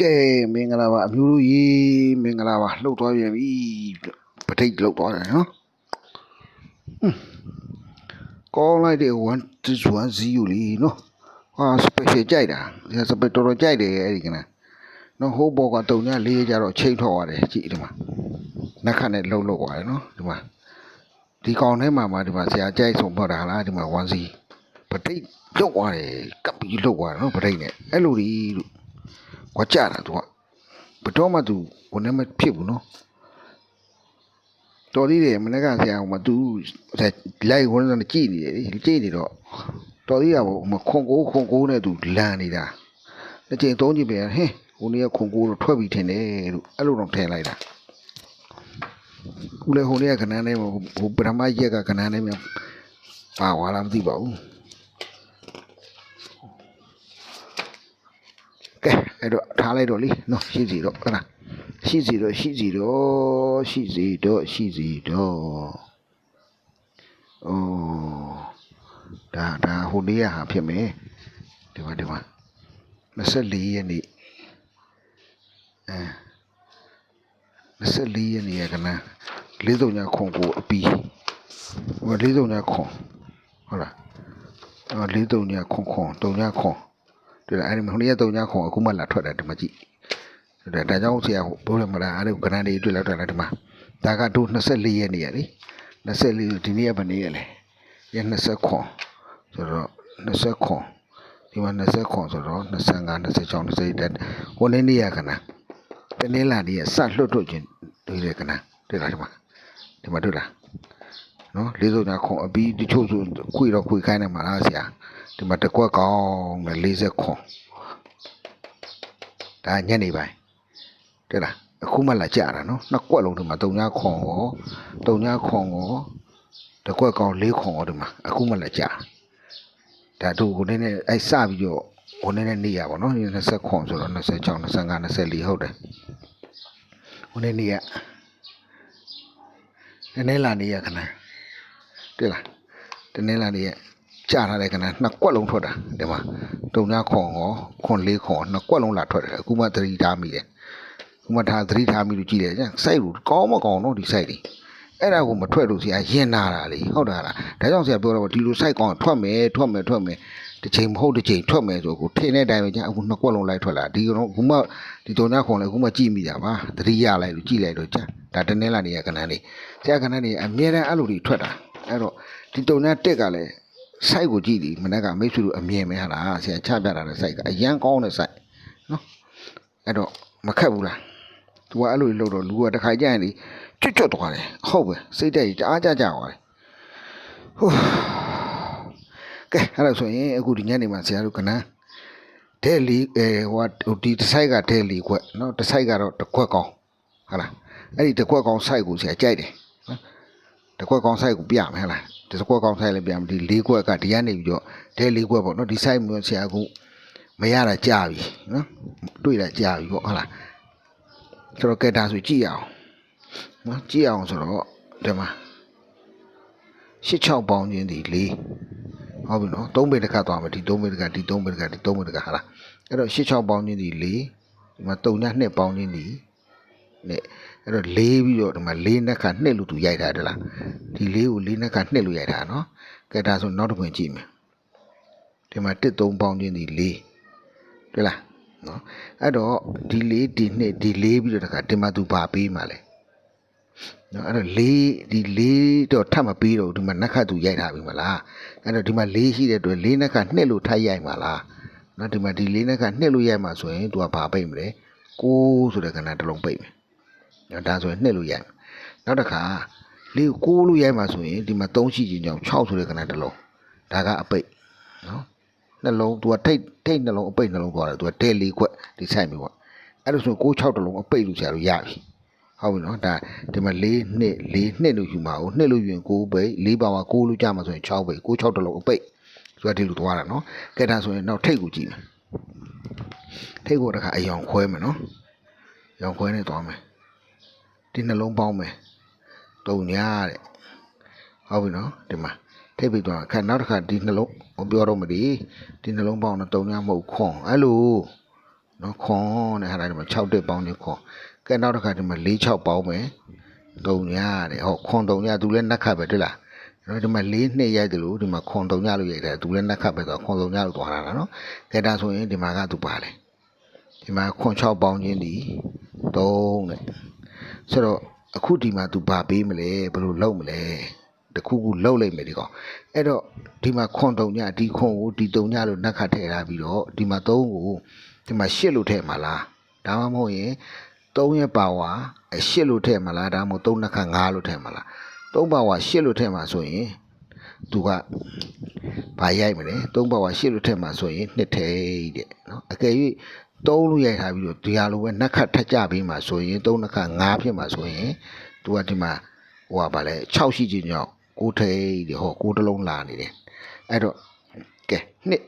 ကဲမင်္ဂလာပါအမျိုးတို့ရေမင်္ဂလာပါလှုပ်သွားပြန်ပြီပဋိတ်လှုပ်သွားတယ်နော်ဟွန်းကောင်းလိုက်တဲ့1 1 0လीနော်ဟာ special ကြိုက်တာဒီ special တော်တော်ကြိုက်တယ်အဲ့ဒီကနနော်ဟိုးဘောကတုံညလေးကြတော့ချိန်ထောက်ရတယ်ကြည့်ဒီမှာနှက်ခတ်နဲ့လှုပ်လှုပ်သွားတယ်နော်ဒီမှာဒီကောင်ထဲမှာမှဒီမှာဆရာကြိုက်ဆုံးပေါ့တာဟာလားဒီမှာ1 0ပဋိတ်လှုပ်သွားတယ်ကပ်ပြီးလှုပ်သွားတယ်နော်ပဋိတ်နဲ့အဲ့လိုဒီလို့ ကွာကြတာသူကဘတော်မှသူဝင်နေမဖြစ်ဘူးနော်တော်သေးတယ်မနေ့ကဆရာကမှသူလိုက်ဝင်နေကြည့်နေတယ်လေကြည့်နေတော့တော်သေးရပေါ့မခွန်ကိုခွန်ကိုနဲ့သူလန်နေတာတစ်ချိန်သုံးကြည့်ပြန်ဟင်းဟိုနေ့ကခွန်ကိုတော့ထွက်ပြီးထင်တယ်လို့အဲ့လိုတော့ထင်လိုက်တာဦးလေဟိုနေ့ကကနန်းနဲ့ဟိုပရမရက်ကကနန်းနဲ့မြပါသွားလားမသိပါဘူး ကဲ အဲ့တော့ထားလိုက်တော့လीနော်ရှိစီတော့ဟုတ်လားရှိစီတော့ရှိစီတော့ရှိစီတော့ရှိစီတော့အိုးဒါဒါဟိုနေ့ရဟာဖြစ်မယ်ဒီမှာဒီမှာ24ရက်နေ့အဲ24ရက်နေ့ရကန40ညခွန်ကိုအပီဟို40ညခွန်ဟုတ်လားအော်40ညခွန်ခွန်3ညခွန် တွေ့လားအဲ့ဒီမဟိုနေ့ကတုံညာခုံအခုမှလာထွက်တာဒီမှာကြည့်ဒါဒါကြောင့်ဆရာဘိုးလည်းမလားအဲ့ဒီကနန်းလေးတွေ့လောက်ထွက်လာဒီမှာဒါကတို့24ရက်နေရလေ24ဒီနေ့ကဘယ်နေ့ရလဲရ20ခွန်ဆိုတော့20ခွန်ဒီမှာ20ခွန်ဆိုတော့25 26 27ဟိုနေ့နေ့ရကနန်းတနေ့လာနေ့ကစလွတ်ထုတ်ခြင်းတွေ့တယ်ကနန်းတွေ့လားဒီမှာဒီမှာတွေ့လားနော်လေးစုံညာခွန်အပြီးတချို့ဆိုခွေတော့ခွေခိုင်းနေမှာလားဆရာ ဒီမှာတစ်ကွက်ကောင်းနဲ့40ခွန်ဒါညနေပိုင်းတဲ့လားအခုမှလာကြတာနော်နှစ်ကွက်လုံးဒီမှာ3ညခွန်ရော3ညခွန်ရောတစ်ကွက်ကောင်း4ခွန်ရောဒီမှာအခုမှလာကြဒါတို့ကိုနည်းနည်းအဲစပြီးတော့ဟိုနည်းနည်းနေရပါတော့20ခွန်ဆိုတော့26 25 24ဟုတ်တယ်ဟိုနည်းနေရနည်းနည်းလာနေရခဏတွေ့လားတနင်္လာနေ့ရ က်ကြာထားတဲ့ကနနှစ်ကွက်လုံးထွက်တာဒီမှာတုံညာခွန်ရောခွန်လေးခွန်နှစ်ကွက်လုံးလာထွက်တယ်အခုမှသတိထားမိတယ်အခုမှထားသတိထားမိလို့ကြည့်တယ်ကျန်စိုက်လို့ကောင်းမကောင်းတော့ဒီစိုက်တွေအဲ့ဒါကိုမထွက်လို့ဆရာရင်နာတာလေဟုတ်တာလားဒါကြောင့်ဆရာပြောတော့ဒီလိုစိုက်ကောင်းထွက်မယ်ထွက်မယ်ထွက်မယ်တစ်ချိန်မဟုတ်တစ်ချိန်ထွက်မယ်ဆိုကိုထင်းတဲ့အတိုင်းပဲကျန်အခုနှစ်ကွက်လုံးလိုက်ထွက်လာဒီကတော့အခုမှဒီတုံညာခွန်လည်းအခုမှကြည့်မိတာပါသတိရလိုက်လို့ကြည့်လိုက်တော့ကျန်ဒါတနင်္လာနေ့ကကနန်းလေးဆရာကနန်းလေးအမြဲတမ်းအဲ့လိုတွေထွက်တာအဲ့တော့ဒီတုံညာတက်ကလည်း စိုက်ကိုကြည့်ဒီမနေ့ကမိတ်ဆွေတို့အမြင်မဲဟာလားဆရာချပြတာတဲ့စိုက်ကအရန်ကောင်းတဲ့စိုက်နော်အဲ့တော့မခက်ဘူးလားသူကအဲ့လိုလုပ်တော့လူကတစ်ခါကြရင်လေကျွတ်ကျွတ်သွားတယ်ဟုတ်ပဲစိတ်တက်ကြီးတအားကြကြသွားတယ်ဟိုးကဲအဲ့ဒါဆိုရင်အခုဒီညနေမှာဆရာတို့ကနန်းဒဲလီအဲဟိုဟိုဒီတစ်ဆိုင်ကဒဲလီခွက်နော်တစ်ဆိုင်ကတော့တစ်ခွက်ကောင်းဟုတ်လားအဲ့ဒီတစ်ခွက်ကောင်းစိုက်ကိုဆရာကြိုက်တယ်နော်တစ်ခွက်ကောင်းစိုက်ကိုပြမယ်ဟုတ်လား ဒီစကွက်ကောင်းဆိုင်လည်းပြန်ဒီ၄ခွက်ကဒီကနေပြီးတော့ဒဲ၄ခွက်ပေါ့နော်ဒီ site မျိုးဆရာကမရတာကြာပြီနော်တွေ့တာကြာပြီပေါ့ဟုတ်လားဆိုတော့ကဲဒါဆိုကြည့်ရအောင်နော်ကြည့်အောင်ဆိုတော့ဒီမှာ86ပေါင်းချင်းဒီ၄ဟုတ်ပြီနော်၃ပေတစ်ခါသွားမယ်ဒီ၃ပေတစ်ခါဒီ၃ပေတစ်ခါဒီ၃ပေတစ်ခါဟာလားအဲ့တော့86ပေါင်းချင်းဒီ၄ဒီမှာ3ည2ပေါင်းချင်းဒီနဲ့ အဲ့တော့လေးပြီးတော့ဒီမှာလေးနှစ်ခါနှစ်လို့သူရိုက်ထားတယ်လားဒီလေးကိုလေးနှစ်ခါနှစ်လို့ရိုက်ထားနော်ကဲဒါဆိုနောက်တစ်ခွင်ကြည့်မယ်ဒီမှာ1 3ပေါင်းချင်းဒီလေးတွေ့လားနော်အဲ့တော့ဒီလေးဒီနှစ်ဒီလေးပြီးတော့တခါဒီမှာသူပါပေးမှာလဲနော်အဲ့တော့လေးဒီလေးတော့ထပ်မပေးတော့ဘူးဒီမှာနှစ်ခါသူရိုက်ထားပြီမလားအဲ့တော့ဒီမှာလေးရှိတဲ့အတွက်လေးနှစ်ခါနှစ်လို့ထပ်ရိုက်မှာလားနော်ဒီမှာဒီလေးနှစ်ခါနှစ်လို့ရိုက်မှာဆိုရင်သူကဘာပိတ်မလဲ6ဆိုတဲ့ကဏ္ဍတစ်လုံးပိတ်မယ် နော်ဒါဆိုရင်နှစ်လို့ရိုက်မယ်နောက်တစ်ခါလေးကို6လို့ရိုက်မှာဆိုရင်ဒီမှာ3ရှိခြင်းကြောင့်6ဆိုတဲ့ကဏ္ဍတစ်လုံးဒါကအပိတ်နော်နှလုံးသူကထိတ်ထိတ်နှလုံးအပိတ်နှလုံးပေါ်တယ်သူကတဲလေးခွက်ဒီဆိုင်မျိုးပေါ့အဲ့လိုဆို6 6တစ်လုံးအပိတ်လို့ဆရာတို့ရပြီဟုတ်ပြီနော်ဒါဒီမှာ4နှစ်4နှစ်လို့ယူမှာဟုတ်နှစ်လို့ယူရင်6ပိတ်4ပါမှာ6လို့ကြမှာဆိုရင်6ပိတ်6 6တစ်လုံးအပိတ်ဆိုတာဒီလိုသွားတာနော်ကဲဒါဆိုရင်နောက်ထိတ်ကိုကြည့်မယ်ထိတ်ကိုတစ်ခါအယောင်ခွဲမယ်နော်ရောင်ခွဲနေသွားမယ် ဒီနှလုံးပေါင်းမယ်တုံညာတဲ့ဟုတ်ပြီနော်ဒီမှာထိပ်ပြီးသွားခက်နောက်တစ်ခါဒီနှလုံးဟိုပြောတော့မဒီဒီနှလုံးပေါင်းတော့တုံညာမဟုတ်ခွန်အဲ့လိုနော်ခွန်တဲ့ဟာဒီမှာ6တက်ပေါင်းနေခွန်ကဲနောက်တစ်ခါဒီမှာ4 6ပေါင်းမယ်3ညတဲ့ဟောခွန်3ညသူလည်းနက်ခတ်ပဲတွေ့လားနော်ဒီမှာ4နှစ်ရိုက်တယ်လို့ဒီမှာခွန်3ညလို့ရိုက်တယ်သူလည်းနက်ခတ်ပဲဆိုတော့ခွန်3ညလို့သွားတာနော်ကဲဒါဆိုရင်ဒီမှာကသူပါလေဒီမှာခွန်6ပေါင်းခြင်းဒီ3တဲ့ ဆိုတော့အခုဒီမှာသူဘာပေးမလဲဘယ်လိုလုပ်မလဲတခုခုလုပ်လိုက်မယ်ဒီကောင်အဲ့တော့ဒီမှာခွန်3ညဒီခွန်ကိုဒီ3ညလို့နက်ခတ်ထည့်ထားပြီးတော့ဒီမှာ3ကိုဒီမှာ8လို့ထည့်မှာလားဒါမှမဟုတ်ရင်3ရဲ့ပါဝါ8လို့ထည့်မှာလားဒါမှမဟုတ်3နှစ်ခါ9လို့ထည့်မှာလား3ပါဝါ8လို့ထည့်မှာဆိုရင်သူကဘာရိုက်မလဲ3ပါဝါ8လို့ထည့်မှာဆိုရင်နှစ်ထိတ်တဲ့နော်အကယ်၍ 3လို့ရိုက်ထားပြီးတော့ဒီဟာလိုပဲနှက်ခတ်ထက်ကြပြီးမှဆိုရင်3နှစ်ခါ9ဖြစ်မှာဆိုရင်သူကဒီမှာဟိုကဘာလဲ6ရှိခြင်းကြောင့်9ထိတ်တဲ့ဟော9တစ်လုံးလာနေတယ်အဲ့တော့ကဲနှစ်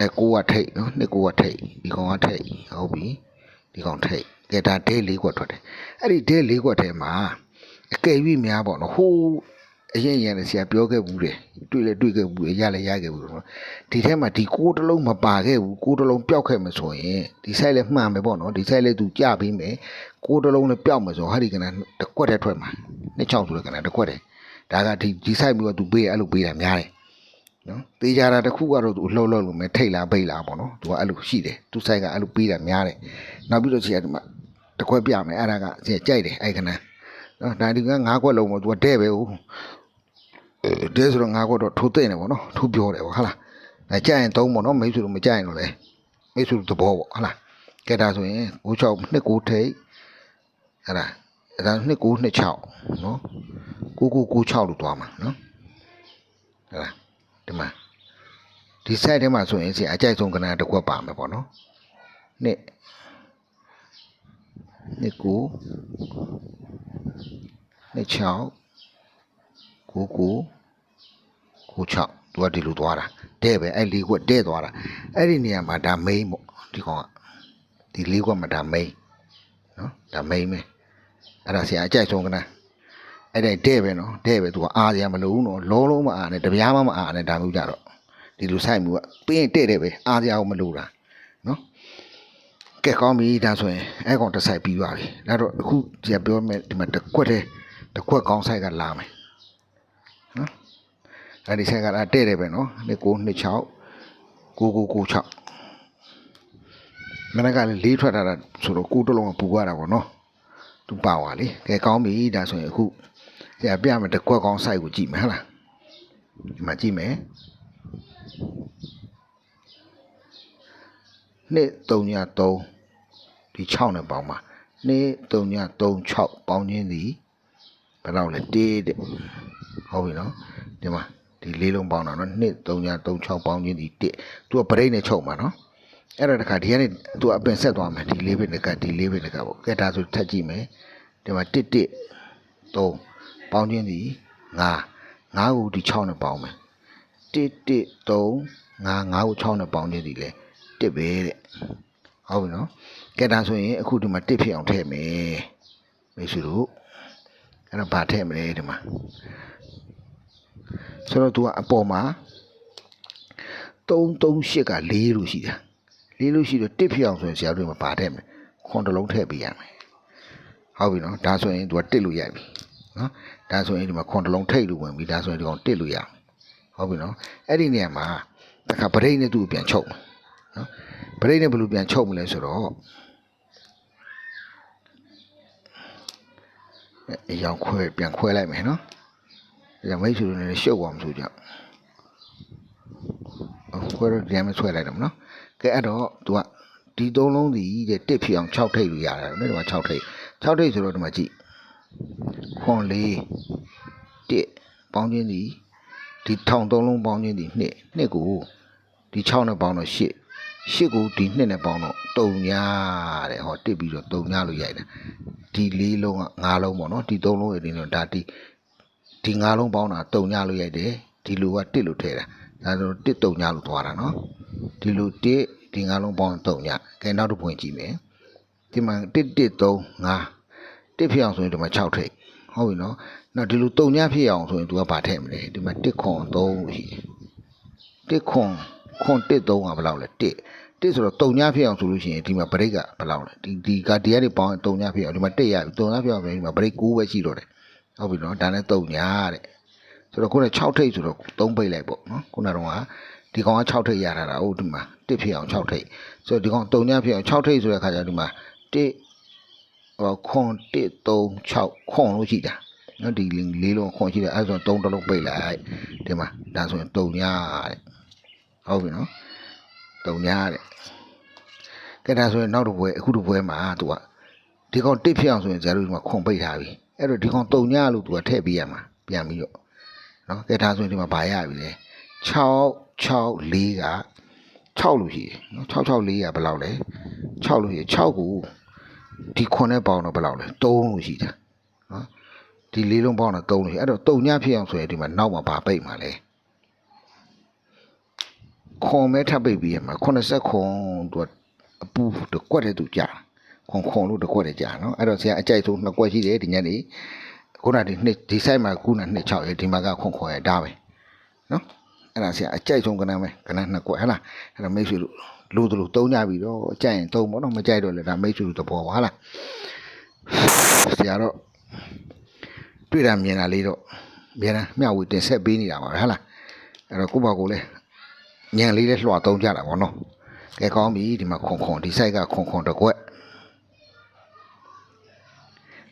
အဲကိုကထိတ်နော်နှစ်ကိုကထိတ်ဒီကောင်ကထိတ်ဟုတ်ပြီဒီကောင်ထိတ်ကဲဒါဒဲလေးကွက်ထွက်တယ်အဲ့ဒီဒဲလေးကွက်ထဲမှာအကယ်၍များပေါ့နော်ဟိုး အရင်ရင်လည်းဆရာပြောခဲ့ဘူးတယ်တွေ့လဲတွေ့ခဲ့ဘူးရလဲရခဲ့ဘူးနော်ဒီထဲမှာဒီကိုးတစ်လုံးမပါခဲ့ဘူးကိုးတစ်လုံးပျောက်ခဲ့မှာဆိုရင်ဒီ site လဲမှန်မယ်ပေါ့နော်ဒီ site လဲသူကြပြီးမယ်ကိုးတစ်လုံးလဲပျောက်မှာဆိုဟာဒီကနတစ်ကွက်တည်းထွက်မှာနှစ်ချောင်းဆိုတဲ့ကနတစ်ကွက်တည်းဒါကဒီဒီ site ပြီးတော့သူပေးရအဲ့လိုပေးတာများတယ်နော်တေးကြတာတစ်ခုကတော့သူလှုပ်လှုပ်လို့မယ်ထိတ်လားပိတ်လားပေါ့နော်သူကအဲ့လိုရှိတယ်သူဆိုင်ကအဲ့လိုပေးတာများတယ်နောက်ပြီးတော့ဆရာဒီမှာတစ်ခွက်ပြမယ်အဲ့ဒါကဆရာကြိုက်တယ်အဲ့ခဏနော်ဒါဒီကငါးခွက်လုံးပေါ့သူကတဲ့ပဲဟုတ်အဲ တဲ့ဆိုတော့ငါးခွက်တော့ထိုးသိမ့်တယ်ပေါ့နော်ထိုးပြောတယ်ပေါ့ဟုတ်လားဒါကြိုက်ရင်သုံးပေါ့နော်မိတ်ဆွေတို့မကြိုက်ရင်တော့လေမိတ်ဆွေတို့သဘောပေါ့ဟုတ်လားကဲဒါဆိုရင်96နှစ်9ထိတ်အဲ့ဒါအဲ့ဒါနှစ်9နှစ်6နော်9996လို့သွားမှာနော်ဟုတ်လားဒီမှာဒီ site ထဲမှာဆိုရင်စီအကြိုက်ဆုံးကဏ္ဍတစ်ခွက်ပါမယ်ပေါ့နော်နှစ်နှစ်ကိုနှစ်6ကိုကို ကို6သူကဒီလိုသွားတာတဲ့ပဲအဲ့လေးခွက်တဲ့သွားတာအဲ့ဒီနေရာမှာဒါ main ပေါ့ဒီကောင်ကဒီလေးခွက်မှာဒါ main နော်ဒါ main ပဲအဲ့ဒါဆရာအကြိုက်ဆုံးကဏ္ဍအဲ့ဒါတဲ့ပဲနော်တဲ့ပဲသူကအားရမလို့နော်လုံးလုံးမအားနဲ့တပြားမှမအားနဲ့ဒါမျိုးကြတော့ဒီလိုဆိုင်မှုကပြီးရင်တဲ့တယ်ပဲအားရအောင်မလို့တာနော်ကဲကောင်းပြီဒါဆိုရင်အဲ့ကောင်တစ်ဆိုင်ပြီးပါပြီဒါတော့အခုဒီကပြောမယ်ဒီမှာတစ်ခွက်တည်းတစ်ခွက်ကောင်းဆိုင်ကလာမယ်နော် အဲ့ဒီဆိုင်ကတဲ့တယ်ပဲနော်29 26 9996မနက်ကလည်းလေးထွက်လာတာဆိုတော့ကိုတလုံးကပူရတာပေါ့နော်သူပါသွားလေကဲကောင်းပြီဒါဆိုရင်အခုဆရာပြမယ်တစ်ခွက်ကောင်းဆိုင်ကိုကြည့်မယ်ဟဟလားဒီမှာကြည့်မယ်နှစ်3ည3ဒီ6နဲ့ပေါင်းပါနှစ်3ည3 6ပေါင်းခြင်းသည်ဘယ်လောက်လဲ1တဲ့ဟုတ်ပြီနော်ဒီမှာ ဒီလေးလုံးပေါင်းတာနော်နှစ်3ည3 6ပေါင်းခြင်းသည်1သူကပရိတ်နဲ့ချုပ်မှာနော်အဲ့ဒါတခါဒီကနေသူအပင်ဆက်သွားမယ်ဒီလေးဘစ်တကဒီလေးဘစ်တကပေါ့ကဲဒါဆိုထပ်ကြည့်မယ်ဒီမှာ1 1 3ပေါင်းခြင်းသည်9 9ကိုဒီ6နဲ့ပေါင်းမယ်1 1 3 9 9ကို6နဲ့ပေါင်းခြင်းသည်လေ1ပဲတဲ့ဟုတ်ပြီနော်ကဲဒါဆိုရင်အခုဒီမှာ1ဖြစ်အောင်ထည့်မယ်မိတ်ဆွေတို့အဲ့တော့ဗာထည့်မလဲဒီမှာ ဆိုတော့ तू ကအပေါ်မှာ338က4လို့ရှိတာ4လို့ရှိတော့1ဖြစ်အောင်ဆိုရင်ဆရာတို့မှာဗာထည့်မယ်ခွန်တစ်လုံးထည့်ပေးရမယ်ဟုတ်ပြီနော်ဒါဆိုရင် तू က1လို့ရိုက်ပြီနော်ဒါဆိုရင်ဒီမှာခွန်တစ်လုံးထိတ်လို့ဝင်ပြီဒါဆိုရင်ဒီကောင်1လို့ရအောင်ဟုတ်ပြီနော်အဲ့ဒီနေရာမှာတခါဗရိတ်နဲ့သူ့ကိုပြန်ချုပ်မယ်နော်ဗရိတ်နဲ့ဘယ်လိုပြန်ချုပ်မလဲဆိုတော့အရောင်ခွဲပြန်ခွဲလိုက်မယ်နော် ဒါမိတ်ဆွေတို့လည်းရှုပ်သွားမှဆိုကြခွဲတော့ပြန်မဆွဲလိုက်တော့မနော်ကဲအဲ့တော့ तू ကဒီသုံးလုံးစီတဲ့တစ်ဖြစ်အောင်6ထိပ်လို့ရတယ်နော်ဒီမှာ6ထိပ်6ထိပ်ဆိုတော့ဒီမှာကြည့်ခွန်လေးတစ်ပေါင်းချင်းစီဒီထောင်သုံးလုံးပေါင်းချင်းစီနှစ်နှစ်ကိုဒီ6နဲ့ပေါင်းတော့8ရှစ်ကိုဒီနှစ်နဲ့ပေါင်းတော့တုံညာတဲ့ဟောတစ်ပြီးတော့တုံညာလို့ရိုက်တာဒီလေးလုံးကငါးလုံးပေါ့နော်ဒီသုံးလုံးရင်းတော့ဒါဒီ ဒီငါးလုံးပေါင်းတာတုံညာလို့ရိုက်တယ်ဒီလိုကတစ်လို့ထည့်တာဒါဆိုတစ်တုံညာလို့သွားတာနော်ဒီလိုတစ်ဒီငါးလုံးပေါင်းတုံညာကဲနောက်တစ်ပွင့်ကြည့်မယ်ဒီမှာတစ်တစ်3 5တစ်ဖြစ်အောင်ဆိုရင်ဒီမှာ6ထိပ်ဟုတ်ပြီနော်နောက်ဒီလိုတုံညာဖြစ်အောင်ဆိုရင် तू ကဗာထည့်မလဲဒီမှာတစ်ခွန်3လို့ရှိတယ်တစ်ခွန်ခွန်တစ်3ကဘယ်လောက်လဲတစ်တစ်ဆိုတော့တုံညဖြစ်အောင်ဆိုလို့ရှိရင်ဒီမှာ break ကဘယ်လောက်လဲဒီဒီကဒီကနေပေါင်းတုံညဖြစ်အောင်ဒီမှာတက်ရပြီတုံညဖြစ်အောင်ဆိုရင်ဒီမှာ break 9ပဲရှိတော့တယ် ဟုတ်ပြီနော်ဒါနဲ့တုံညတဲ့ဆိုတော့ခုနက6ထိပ်ဆိုတော့3ပိတ်လိုက်ပေါ့နော်ခုနကတော့ကဒီကောင်က6ထိပ်ရထားတာဟုတ်ဒီမှာတစ်ဖြစ်အောင်6ထိပ်ဆိုတော့ဒီကောင်တုံညဖြစ်အောင်6ထိပ်ဆိုတဲ့ခါကျတော့ဒီမှာတစ်ဟောခွန်1 3 6ခွန်လို့ရှိတာနော်ဒီလေးလုံးခွန်ရှိတယ်အဲဆို3တလုံးပိတ်လိုက်ဒီမှာဒါဆိုရင်တုံညတဲ့ဟုတ်ပြီနော်တုံညာတဲ့ကဲဒါဆိုရင်နောက်တစ်ပွဲအခုတစ်ပွဲမှာသူကဒီကောင်တစ်ဖြစ်အောင်ဆိုရင်ဇာတ်တို့ဒီမှာခွန်ပိတ်ထားပြီ အဲ့တော့ဒီကောင်တုံညာလို့သူကထည့်ပေးရမှာပြန်ပြီးတော့နော်ကဲဒါဆိုရင်ဒီမှာဗာရပြီလေ6 6 4က6လို့ရှိတယ်နော်6 6 4ကဘယ်လောက်လဲ6လို့ရှိရင်6ကိုဒီခွန်နဲ့ပေါင်းတော့ဘယ်လောက်လဲ3လို့ရှိတာနော်ဒီလေးလုံးပေါင်းတော့3လို့ရှိအဲ့တော့တုံညာဖြစ်အောင်ဆိုရင်ဒီမှာနောက်မှာဗာပိတ်မှာလဲခွန်မဲထပ်ပိတ်ပြီးရမှာ80ခွန်သူကအပူတကွက်တဲ့သူကြာ ခွန်ခွန်လို့တကွက်တဲ့ကြာနော်အဲ့တော့ဆရာအကြိုက်ဆုံးနှစ်ကွက်ရှိတယ်ဒီညနေခုနကဒီနှစ်ဒီ site မှာခုနနှစ်6ရယ်ဒီမှာကခွန်ခွန်ရယ်ဒါပဲနော်အဲ့ဒါဆရာအကြိုက်ဆုံးကဏ္ဍပဲကဏ္ဍနှစ်ကွက်ဟဟလားအဲ့တော့မိတ်ဆွေတို့လို့တို့သုံးကြပြီတော့ကြိုက်ရင်သုံးပေါ့နော်မကြိုက်တော့လည်းဒါမိတ်ဆွေတို့သဘောပါဟလားဆရာတော့တွေ့တာမြင်တာလေးတော့မြန်တာမျှဝေတင်ဆက်ပေးနေတာပါပဲဟလားအဲ့တော့ကိုယ့်ဘာကိုယ်လဲညံလေးလေးလွှတ်သုံးကြတာဗောနော်ကဲကောင်းပြီဒီမှာခွန်ခွန်ဒီ site ကခွန်ခွန်တစ်ကွက်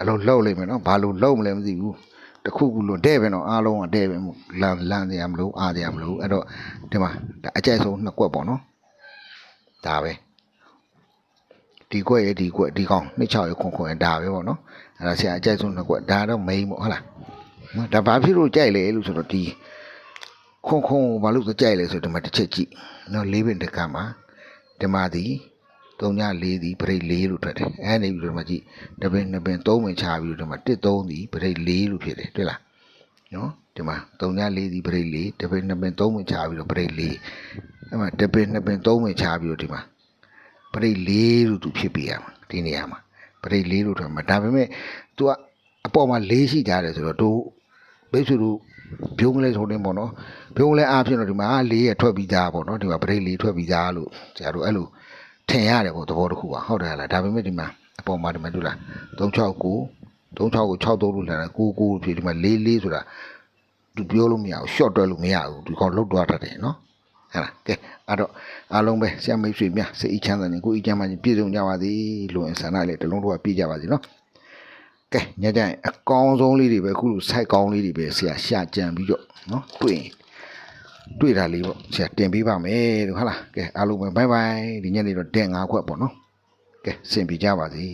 အလုံးလှုပ်လိုက်မယ်နော်ဘာလို့လှုပ်မလဲမသိဘူးတစ်ခုခုလို့တဲ့ပဲနော်အားလုံးကတဲ့ပဲမို့လန်လန်နေရမလို့အားရမလို့အဲ့တော့ဒီမှာဒါအကြိုက်ဆုံးနှစ်ကွက်ပေါ့နော်ဒါပဲဒီကွက်ရဲ့ဒီကွက်ဒီကောင်နှစ်ချောက်ရဲ့ခွန်ခွန်ရဲ့ဒါပဲပေါ့နော်အဲ့ဒါဆရာအကြိုက်ဆုံးနှစ်ကွက်ဒါတော့ main ပေါ့ဟုတ်လားနော်ဒါဘာဖြစ်လို့ကြိုက်လဲလို့ဆိုတော့ဒီခွန်ခွန်ဘာလို့ကြိုက်လဲဆိုတော့ဒီမှာတစ်ချက်ကြည့်နော်လေးပင်တစ်ခါမှာဒီမှာဒီ 3ည4ဒီပရိတ်4လို့ထွက်တယ်အဲနေပြီးတော့ဒီမှာကြည့်တပင်နှစ်ပင်3ပင်ချပြီးတော့ဒီမှာ1 3ဒီပရိတ်4လို့ဖြစ်တယ်တွေ့လားနော်ဒီမှာ3ည4ဒီပရိတ်4တပင်နှစ်ပင်3ပင်ချပြီးတော့ပရိတ်4အဲမှာတပင်နှစ်ပင်3ပင်ချပြီးတော့ဒီမှာပရိတ်4လို့သူဖြစ်ပြရမှာဒီနေရာမှာပရိတ်4လို့ထွက်မှာဒါပေမဲ့ तू ကအပေါ်မှာ4ရှိကြတယ်ဆိုတော့ तू ဘိတ်ဆွေတို့ဘုံကလေးဆိုနေပေါ့နော်ဘုံကလေးအားဖြင့်တော့ဒီမှာလေးရထွက်ပြီးသားပေါ့နော်ဒီမှာပရိတ်လေးထွက်ပြီးသားလို့ဆရာတို့အဲ့လို ထင်ရတယ်ပေါ့သဘောတစ်ခုပါဟုတ်တယ်လားဒါပေမဲ့ဒီမှာအပေါ်မှာဒီမှာတွေ့လား369 36ကို63လို့လာတယ်99ဖြစ်ဒီမှာ44ဆိုတာသူပြောလို့မရဘူး short တွဲလို့မရဘူးဒီကောင်လုတ်သွားတတ်တယ်နော်ဟဲ့လားကဲအဲ့တော့အားလုံးပဲဆရာမိတ်ဆွေများစိတ်အချမ်းသာနေကိုအချမ်းသာခြင်းပြည့်စုံကြပါစေလို့အင်ဆန္ဒလေးတစ်လုံးတော့ပြည့်ကြပါစေနော်ကဲညကြရင်အကောင်းဆုံးလေးတွေပဲအခုလို site ကောင်းလေးတွေပဲဆရာရှာကြံပြီးတော့နော်တွေ့ရင် တွေ့တာလေးပေါ့ဆရာတင်ပေးပါမယ်လို့ဟုတ်လားကဲအားလုံးပဲဘိုင်ဘိုင်ဒီညနေတော့တင်၅ခွက်ပေါ့နော်ကဲစင်ပြကြပါစေ